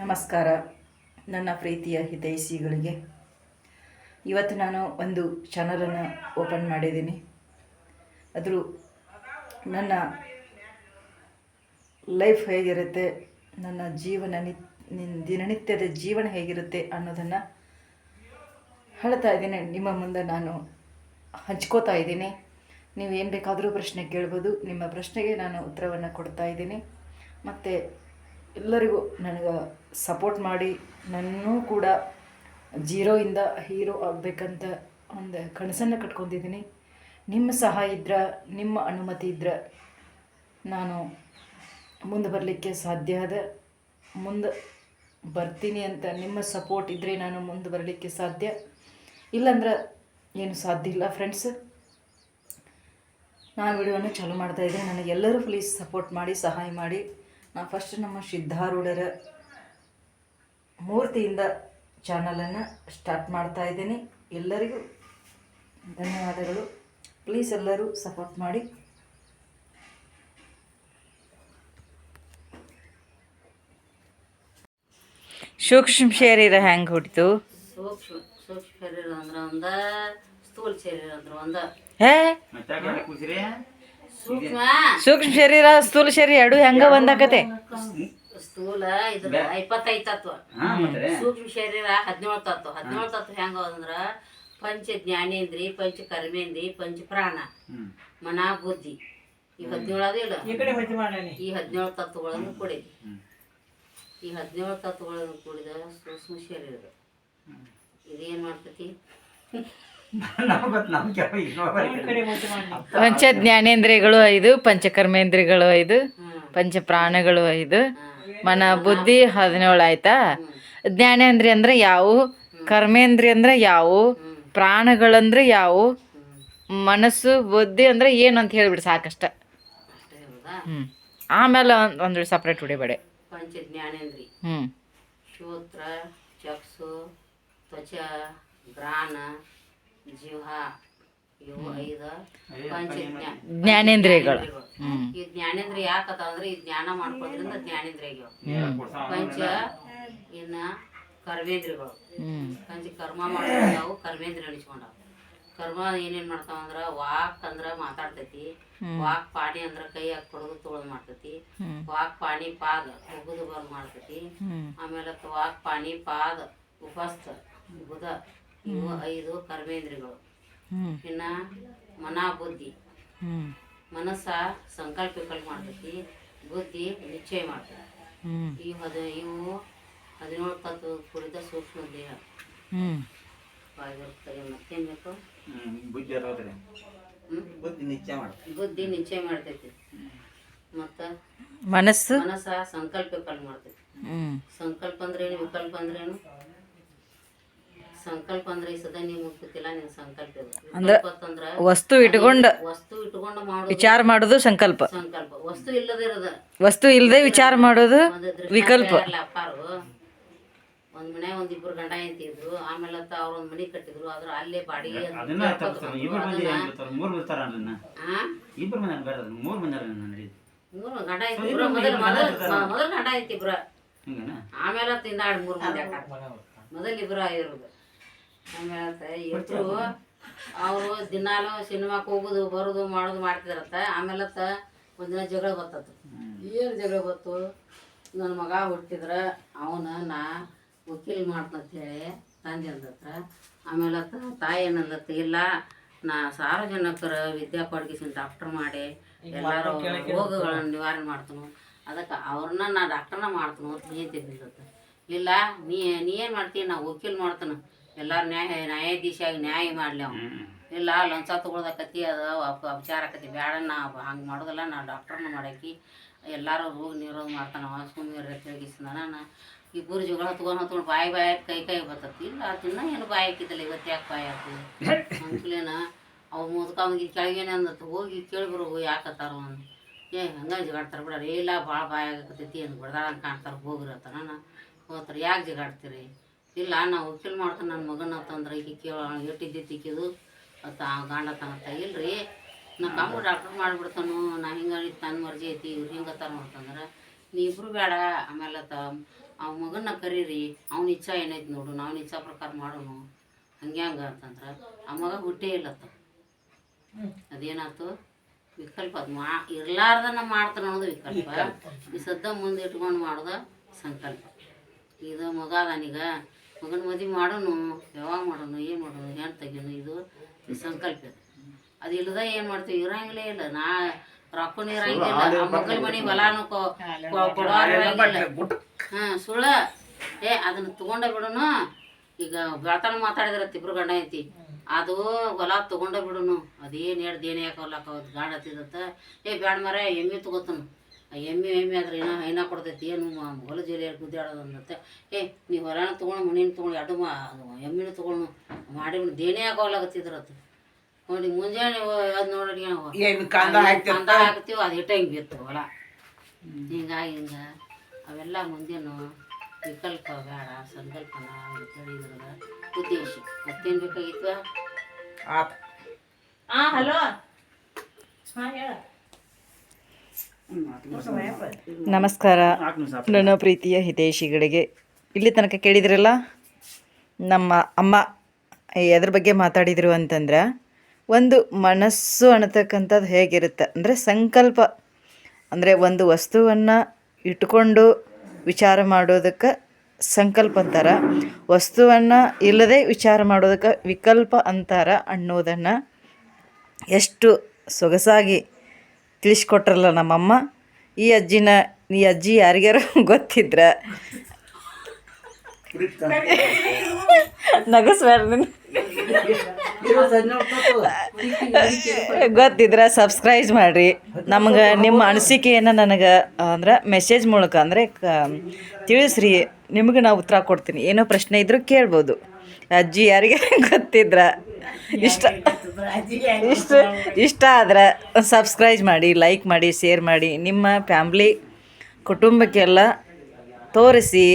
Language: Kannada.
ನಮಸ್ಕಾರ. ನನ್ನ ಪ್ರೀತಿಯ ಹಿತೈಷಿಗಳಿಗೆ. ಇವತ್ತು ನಾನು ಒಂದು ಚಾನಲನ್ನು ಓಪನ್ ಮಾಡಿದ್ದೀನಿ. ಅದ್ರ ನನ್ನ ಲೈಫ್ ಹೇಗಿರುತ್ತೆ, ನನ್ನ ಜೀವನ ನಿ ದಿನನಿತ್ಯದ ಜೀವನ ಹೇಗಿರುತ್ತೆ ಅನ್ನೋದನ್ನು ಹೇಳ್ತಾ ಇದ್ದೀನಿ. ನಿಮ್ಮ ಮುಂದೆ ನಾನು ಹಂಚ್ಕೋತಾ ಇದ್ದೀನಿ. ನೀವು ಏನು ಬೇಕಾದರೂ ಪ್ರಶ್ನೆ ಕೇಳ್ಬೋದು. ನಿಮ್ಮ ಪ್ರಶ್ನೆಗೆ ನಾನು ಉತ್ತರವನ್ನು ಕೊಡ್ತಾ ಇದ್ದೀನಿ. ಮತ್ತು ಎಲ್ಲರಿಗೂ ನನಗೆ ಸಪೋರ್ಟ್ ಮಾಡಿ, ನನ್ನೂ ಕೂಡ ಜೀರೋಯಿಂದ ಹೀರೋ ಆಗಬೇಕಂತ ಒಂದು ಕನಸನ್ನು ಕಟ್ಕೊಂಡಿದ್ದೀನಿ. ನಿಮ್ಮ ಸಹಾಯ ಇದ್ರೆ, ನಿಮ್ಮ ಅನುಮತಿ ಇದ್ರೆ ನಾನು ಮುಂದೆ ಬರಲಿಕ್ಕೆ ಸಾಧ್ಯ ಅದ ಮುಂದೆ ಬರ್ತೀನಿ ಅಂತ ನಿಮ್ಮ ಸಪೋರ್ಟ್ ಇದ್ದರೆ ನಾನು ಮುಂದೆ ಬರಲಿಕ್ಕೆ ಸಾಧ್ಯ. ಇಲ್ಲಾಂದ್ರೆ ಏನು ಸಾಧ್ಯ ಇಲ್ಲ ಫ್ರೆಂಡ್ಸ್ ನಾನು ವಿಡಿಯೋನ ಚಾಲೂ ಮಾಡ್ತಾ ನನಗೆಲ್ಲರೂ ಪ್ಲೀಸ್ ಸಪೋರ್ಟ್ ಮಾಡಿ, ಸಹಾಯ ಮಾಡಿ. ಫಸ್ಟ್ ನಮ್ಮ ಸಿದ್ಧಾರೂಢರ ಮೂರ್ತಿಯಿಂದ ಚಾನಲನ್ನು ಸ್ಟಾರ್ಟ್ ಮಾಡ್ತಾ ಇದ್ದೀನಿ. ಎಲ್ಲರಿಗೂ ಧನ್ಯವಾದಗಳು. ಪ್ಲೀಸ್ ಎಲ್ಲರೂ ಸಪೋರ್ಟ್ ಮಾಡಿ. ಸೂಕ್ಷ್ಮ ಶರೀರ ಹೆಂಗೆ ಹುಟ್ಟಿತು ಸೂಕ್ಷ್ಮ ಸೂಕ್ಷ್ಮ ಶರೀರ ಅಂದ್ರೆ ಒಂದ ಸ್ಥೂಲ ಶರೀರ ಅಂದ್ರೆ ಒಂದ. ಹೇ? ಸೂಕ್ಷ್ಮ. ಸೂಕ್ಷ್ಮ ಶರೀರ ಸ್ಥೂಲ ಶರೀರ ಎರಡು ಹೆಂಗ ಒಂದಾಕತೆ ಸ್ಥೂಲ ಇದು ಇಪ್ಪತ್ತೈದು ತತ್ವ. ಸೂಕ್ಷ್ಮ ಶರೀರ ಹದಿನೇಳು ತತ್ವ. ಹದಿನೇಳು ತತ್ವ ಹೆಂಗ ಅಂದ್ರ ಪಂಚ ಜ್ಞಾನೇಂದ್ರಿ ಪಂಚ ಕರ್ಮೇಂದ್ರಿ ಪಂಚ ಪ್ರಾಣ. ಮನ ಬುದ್ಧಿ. ಈ ಹದಿನೇಳು ಅದು ಇಲ್ಲ ಈ ಹದಿನೇಳು ತತ್ವಗಳನ್ನು ಕೂಡಿದೆ. ಈ ಹದಿನೇಳು ತತ್ವಗಳನ್ನು ಕೂಡಿದ ಸೂಕ್ಷ್ಮ ಶರೀರ. ಇದೇನ್ ಮಾಡ್ತೈತಿ? ಪಂಚ ಜ್ಞಾನೇಂದ್ರಿಯಗಳು ಐದು ಪಂಚಕರ್ಮೇಂದ್ರಿಯಗಳು ಐದು ಹ್ಮ್. ಪಂಚ ಪ್ರಾಣಗಳು ಐದು ಮನ ಬುದ್ಧಿ ಹದಿನೇಳು ಆಯ್ತಾ? ಜ್ಞಾನೇಂದ್ರಿಯ ಅಂದ್ರೆ ಯಾವು? ಕರ್ಮೇಂದ್ರಿಯ ಅಂದ್ರೆ ಯಾವು? ಪ್ರಾಣಗಳಂದ್ರೆ ಯಾವು? ಮನಸ್ಸು ಬುದ್ಧಿ ಅಂದ್ರೆ ಏನು ಅಂತ ಹೇಳ್ಬಿಡಿ ಸಾಕಷ್ಟ. ಹ್ಞೂ ಆಮೇಲೆ ಒಂದು ಒಂದು ಸಪ್ರೇಟ್ ಹೊಡಿಬೇಡಿ ಪಂಚ ಜ್ಞಾನೇಂದ್ರಿ ಹ್ಞೂ ಶ್ರೋತ್ರ ಚಕ್ಷು ತ್ವಚ. ಗ್ರಾಣ ಜೀವ ಇವು ಐದು ಪಂಚ ಜ್ಞಾನೇಂದ್ರಿಯಗಳು. ಈ ಜ್ಞಾನೇಂದ್ರಿಯ ಯಾಕದ ಅಂದ್ರೆ ಈ ಜ್ಞಾನ ಮಾಡ್ಕೋದ್ರಿಂದ ಜ್ಞಾನೇಂದ್ರಿಯಗಳು. ಪಂಚ ಇನ್ನ ಕರ್ಮೇಂದ್ರಿಗಳು. ಪಂಚ ಕರ್ಮ ಮಾಡ್ಕೊಂಡಾವು ಕರ್ಮೇಂದ್ರಿಯ ಅನಿಸ್ಕೊಂಡಾವು. ಕರ್ಮ ಏನೇನ್ ಮಾಡ್ತಾವ ಅಂದ್ರ ವಾಕ್ ಅಂದ್ರ ಮಾತಾಡ್ತೈತಿ. ವಾಕ್ ಪಾಣಿ ಅಂದ್ರ ಕೈ ಹಾಕಿ ಕೊಡೋದು ತೊಳೆದು ಮಾಡ್ತೈತಿ. ವಾಕ್ ಪಾಣಿ ಪಾದ ಉಗುದು ಬರ್ ಮಾಡ್ತೈತಿ. ಆಮೇಲೆ ತ- ವಾಕ್ ಪಾಣಿ ಪಾದ ಉಪಸ್ಥ ಬುಧ. ಇವು ಐದು ಕರ್ಮೇಂದ್ರಿಗಳು. ಇನ್ನ ಮನ ಬುದ್ಧಿ ಮನಸ್ಸ ಸಂಕಲ್ಪ ವಿಕಲ್ಪ ಮಾಡ್ತೈತಿ ಬುದ್ಧಿ ನಿಶ್ಚಯ ಮಾಡ್ತೈತಿ. ಈ ಹದ ಇವು ಹದಿನೇಳು ತತ್ವ ಕುರಿತ ಸೂಕ್ಷ್ಮ ದೇಹ. ಮತ್ತೇನ್ ಬೇಕು? ಬುದ್ಧಿ ಅದಾವ್ರಿ ಹ್ಮ್? ಬುದ್ಧಿ ನಿಶ್ಚಯ ಮಾಡ್ತಾರೆ ಬುದ್ಧಿ ನಿಶ್ಚಯ ಮಾಡ್ತೈತಿ. ಮತ್ತ ಮನಸ್ಸು? ಮನಸ್ಸ ಸಂಕಲ್ಪ ಮಾಡ್ತೈತಿ. ಸಂಕಲ್ಪ ಅಂದ್ರೇನು ವಿಕಲ್ಪ ಅಂದ್ರೇನು? ಸಂಕಲ್ಪ ಅಂದ್ರೆ ಈ ಸದಾ ನೀವು ಮುಗ್ತಿಲ್ಲ ನಿನ್ ಸಂಕಲ್ಪ ಇದು. ವಸ್ತು ಇಟ್ಕೊಂಡ ವಸ್ತು ಇಟ್ಕೊಂಡು ಮಾಡೋದು ವಿಚಾರ ಮಾಡೋದು ಸಂಕಲ್ಪ. ಸಂಕಲ್ಪ. ವಸ್ತು ಇಲ್ಲದಿರೋದ ವಸ್ತು ಇಲ್ಲದೆ ವಿಚಾರ ಮಾಡೋದು ವಿಕಲ್ಪ. ಅಪ್ಪಾರು? ಒಂದ್ ಮನೆ ಒಂದ್ ಇಬ್ರು ಗಂಡ ಹೆಂಡತಿ ಇದ್ರು. ಆಮೇಲೆ ಅಂತ ಅವ್ರ ಒಂದ್ ಮನಿ ಕಟ್ಟಿದ್ರು. ಅದ್ರ ಅಲ್ಲೇ ಬಾಡಿಗೆ ಅದನ್ನ ತಪ್ಪಿಸ್ತಾರೆ. ಇಬ್ರು ಮಂದಿ ಹೆಂಗ್? ಮೂರ್ ಬರ್ತಾರ ಅದನ್ನ ಆ? ಇಬ್ರು ಮಂದಿ ಬೇಡ ಅದನ್ನ ಮೂರ್ ಮಂದಿ ಅದನ್ನ ನಡೀತು ಮೂರು ಗಂಡ ಹೆಂಡತಿ. ಇಬ್ರು ಮೊದಲ ಮೊದಲ ಮೊದಲ ಗಂಡ ಹೆಂಡತಿ ಇಬ್ರ. ಹಿಂಗನ? ಆಮೇಲೆ ತಿಂದಾಡ್ ಮೂರ್ ಮಂದಿ ಅಕ್ಕ. ಮೊದಲ ಇಬ್ರು ಆಗಿರೋದು. ಆತ ಇಬ್ರು ಅವರು ದಿನಾಲು ಸಿನಿಮಾಕ್ಕೆ ಹೋಗುದು ಬರುದು ಮಾಡೋದು ಮಾಡ್ತಿದ್ರತ್ತ ಆಮೇಲೆ ತ ಒಂದಿನ ಜಗಳ ಬರ್ತತ್ತು ಏನು ಜಗಳ ಬತ್ತು? ನನ್ನ ಮಗ ಹುಟ್ಟಿದ್ರ ಅವನ ನಾ ವಕೀಲ್ ಮಾಡ್ತಂತ ಹೇಳಿ ತಂದೆ ಅಂದತ್ರ ಆಮೇಲೆ ತಾಯಿ ಏನಂದತ್ತ ಇಲ್ಲ ನಾ ಸಾರ್ವಜನಿಕರ ವಿದ್ಯಾ ಕೊಡ್ಗಿಸಿನ ಡಾಕ್ಟರ್ ಮಾಡಿ ಎಲ್ಲರೂ ರೋಗಗಳನ್ನು ನಿವಾರಣೆ ಮಾಡ್ತನು. ಅದಕ್ಕೆ ಅವ್ರನ್ನ ನಾ ಡಾಕ್ಟರ್ನ ಮಾಡ್ತನು ಅಂತ ತಿಂದಿದ್ದತ್ತ ಇಲ್ಲ ನೀ ನೀ ಏನು ಮಾಡ್ತೀನಿ ನಾ ವಕೀಲ್ ಮಾಡ್ತಾನ. ಎಲ್ಲಾರು ನ್ಯಾಯ ನ್ಯಾಯಾಧೀಶಿಯಾಗಿ ನ್ಯಾಯ ಮಾಡ್ಲಿ ಅವ್ನು. ಇಲ್ಲ ಲಂಚ ತಗೊಳ್ದಕತಿ ಅದು ಅಪ ಅಪಚಾರ ಆಕತಿ ಬೇಡ ನಾ ಹಂಗೆ ಮಾಡೋದಲ್ಲ ನಾ ಡಾಕ್ಟರ್ನ ಮಾಡಾಕಿ ಎಲ್ಲಾರು ರೋಗ ನಿರೋಧ ಮಾಡ್ತಾನವ ಸುಮ್ಮನೆ ತಿರುಗಿಸ್ತಾನ ನಾನು ಇಬ್ಬರು ಜಗಳ ಹತ್ಕೊಂಡು ಹತ್ಕೊಂಡು ಬಾಯಿ ಬಾಯಿ ಕೈ ಕೈ ಬರ್ತತಿ ಇಲ್ಲ ಅದನ್ನ ಏನು ಬಾಯಿ ಹಾಕಿದ್ದಲ್ಲ ಇವತ್ತು ಯಾಕೆ ಬಾಯಿ ಹಾಕಿ ಅಂಕ್ಲೇನ ಅವು ಮುದ್ಕ ಅವ್ನಿಗೆ ಕೆಳಗೇನೆ ಅಂದತ್ತು? ಹೋಗಿ ಕೇಳಿಬ್ರು ಯಾಕತ್ತಾರ ಅವನು ಏ ಹಂಗೆ ಜಗಾಡ್ತಾರೆ ಬಿಡ ಇಲ್ಲ ಭಾಳ ಬಾಯಿ ಆಗತ್ತೈತಿ ಅಂದ್ ಬಿಡ್ದಾಳ ಅಂತ ಕಾಣ್ತಾರೆ ಹೋಗ್ರಿ ಅಂತ ನಾನು ಹೋಗ್ತಾರೆ ಯಾಕೆ ಜಗಾಡ್ತೀರಿ? ಇಲ್ಲ ನಾ ವಕೀಲ್ ಮಾಡ್ತಾನೆ ನನ್ನ ಮಗನ ಅಂತಂದ್ರೆ ಈಗ ಕೇಳ ಎಟ್ಟಿದ್ದು ಈಕಿದು ಅತ್ತ ಗಂಡ ತನತ ಇಲ್ರಿ. ನಾ ಕಮ್ಮಿ ಡಾಕ್ಟ್ರ್ ಮಾಡಿಬಿಡ್ತಾನು ನಾ ಹಿಂಗೆ ತನ್ನ ಮರ್ಜಿ ಐತಿ ಇವ್ರು ಹಿಂಗೆ ಮಾಡ್ತಂದ್ರೆ ಅಂತಂದ್ರೆ ನೀ ಇಬ್ರು ಬೇಡ ಆಮೇಲೆ ತ ಅವ ಮಗನ್ನ ಕರೀರಿ ಅವ್ನ ಇಚ್ಛಾ ಏನೈತಿ ನೋಡು ನಾವು ಇಚ್ಛಾ ಪ್ರಕಾರ ಮಾಡೋನು. ಹಂಗೆ ಹಂಗೆ ಅಂತಂದ್ರೆ ಆ ಮಗ ಹುಟ್ಟೇ ಇಲ್ಲತ್ತ. ಅದೇನಾಯ್ತು? ವಿಕಲ್ಪ ಅದು ಮಾ ಇರ್ಲಾರ್ದನ್ನ ಮಾಡ್ತಾನ ಅನ್ನೋದು ವಿಕಲ್ಪ. ಈ ಸದ್ದ ಮುಂದೆ ಇಟ್ಕೊಂಡು ಮಾಡೋದ ಸಂಕಲ್ಪ. ಇದು ಮಗ ಅದಾನೀಗ ಮಗನ ಮದಿ ಮಾಡೋನು ಯಾವಾಗ ಮಾಡೋನು ಏನು ಮಾಡೋನು ಹೆಣ್ಣು ತೆಗಿಯೋನು ಇದು ಸಂಕಲ್ಪ ಇದು. ಅದು ಇಲ್ಲದ ಏನು ಮಾಡ್ತೀವಿ? ಇರಂಗಿಲ್ಲೇ ಇಲ್ಲ. ನಾ ರೊಕ್ಕನೂ ಇರಂಗಿಲ್ಲ. ಮಕ್ಕಳ ಮನೆ ಬಲಾನು ಕೊಡೋರು ಹಾಂ ಸುಳ್ಳ. ಏ ಅದನ್ನ ತಗೊಂಡ ಬಿಡೋನು. ಈಗ ಬೆಳತನ ಮಾತಾಡಿದ್ರೆ ತಿಬ್ರು ಗಂಡ ಐತಿ. ಅದು ಹೊಲ ತಗೊಂಡ ಬಿಡೋನು. ಅದೇನು ಹೇಳ್ದು ಯಾಕೆ ಹೊಲಕ್ಕೆ ಗಾಡ್ ಹತ್ತಿದತ್ತ ಏ ಬ್ಯಾಡ ಮರ ಎಮ್ಮೆ ತಗೋತನು. ಎಮ್ಮೆ ಎಮ್ಮೆ ಆದ್ರೆ ಏನೋ ಹೈನಾ ಕೊಡ್ತೈತಿ ಏನು ಮ- ಹೊಲ ಜೀರಿಯಲ್ಲಿ ಗುದ್ದಾಡೋದು ಅಂದತ್ತೆ ಏ ನೀವು ಹೊಲನ ತೊಗೊಂಡು ಮನೇನ ತೊಗೊಂಡು ಎರಡು ಮಾ ಅದು ಎಮ್ಮೆನ ತೊಗೊಂಡು ಮಾಡಿ ದೇನೇ ಹಾಕೋಲಾಗತ್ತಿದ್ರತ್ತ ನೋಡಿ ಮುಂಜಾನೆ ಅದು ನೋಡಿ ನಾವು ಕಂದ ಹಾಕ್ತೀವಿ ಅದು ಇಟ್ಟ ಹಿಂಗೆ ಬಿತ್ತು ಹೊಲ. ಹಿಂಗಾಗಿ ಹಿಂಗ ಅವೆಲ್ಲ ಮುಂದೇನು ವಿಕಲ್ಪ ಬೇಡ ಸಂಕಲ್ಪ ಅಂತೇಳಿ ಇದ್ರದ ಉದ್ದೇಶ. ಮತ್ತೇನು ಬೇಕಾಗಿತ್ತು ಹಾಂ ಹಲೋ. ಹಾಂ ನಾಲ್ಕು ಆತು. ನನ್ನ ಪ್ರೀತಿಯ ಹಿತೈಷಿಗಳಿಗೆ. ಇಲ್ಲಿ ತನಕ ಕೇಳಿದ್ರಲ್ಲ, ನಮ್ಮ ಅಮ್ಮ ಎದ್ರ ಬಗ್ಗೆ ಮಾತಾಡಿದರು ಅಂತಂದ್ರೆ, ಒಂದು ಮನಸ್ಸು ಅನ್ನತಕ್ಕಂಥದ್ದು ಹೇಗಿರುತ್ತೆ? ಅಂದರೆ ಸಂಕಲ್ಪ. ಅಂದರೆ ಒಂದು ವಸ್ತುವನ್ನು ಇಟ್ಕೊಂಡು ವಿಚಾರ ಮಾಡೋದಕ್ಕೆ ಸಂಕಲ್ಪ ಅಂತಾರೆ. ವಸ್ತುವನ್ನು ಇಲ್ಲದೆ ವಿಚಾರ ಮಾಡೋದಕ್ಕೆ ವಿಕಲ್ಪ ಅಂತಾರ ಅನ್ನೋದನ್ನು ಎಷ್ಟು ಸೊಗಸಾಗಿ ತಿಳಿಸ್ಕೊಟ್ರಲ್ಲ ನಮ್ಮಮ್ಮ. ಈ ಅಜ್ಜಿನ, ಈ ಅಜ್ಜಿ ಯಾರಿಗಾರು ಗೊತ್ತಿದ್ರ? ನಗಸ್ಬಾರ್ದು ಗೊತ್ತಿದ್ರ ಸಬ್ಸ್ಕ್ರೈಬ್ ಮಾಡಿರಿ. ನಮ್ಗೆ ನಿಮ್ಮ ಅನಿಸಿಕೆಯನ್ನು ನನಗೆ, ಅಂದ್ರೆ ಮೆಸೇಜ್ ಮೂಲಕ, ಅಂದರೆ ತಿಳಿಸ್ರಿ. ನಿಮಗೆ ನಾವು ಉತ್ತರ ಕೊಡ್ತೀನಿ. ಏನೋ ಪ್ರಶ್ನೆ ಇದ್ರೂ ಕೇಳ್ಬೋದು. ಅಜ್ಜಿ ಯಾರಿಗೆ ಗೊತ್ತಿದ್ರ? ಇಷ್ಟ ಇಷ್ಟ ಇಷ್ಟ ಆದ್ರೆ ಸಬ್ಸ್ಕ್ರೈಬ್ ಮಾಡಿ ಲೈಕ್ ಮಾಡಿ ಶೇರ್ ಮಾಡಿ ನಿಮ್ಮ ಫ್ಯಾಮ್ಲಿ ಕುಟುಂಬಕ್ಕೆಲ್ಲ ತೋರಿಸಿ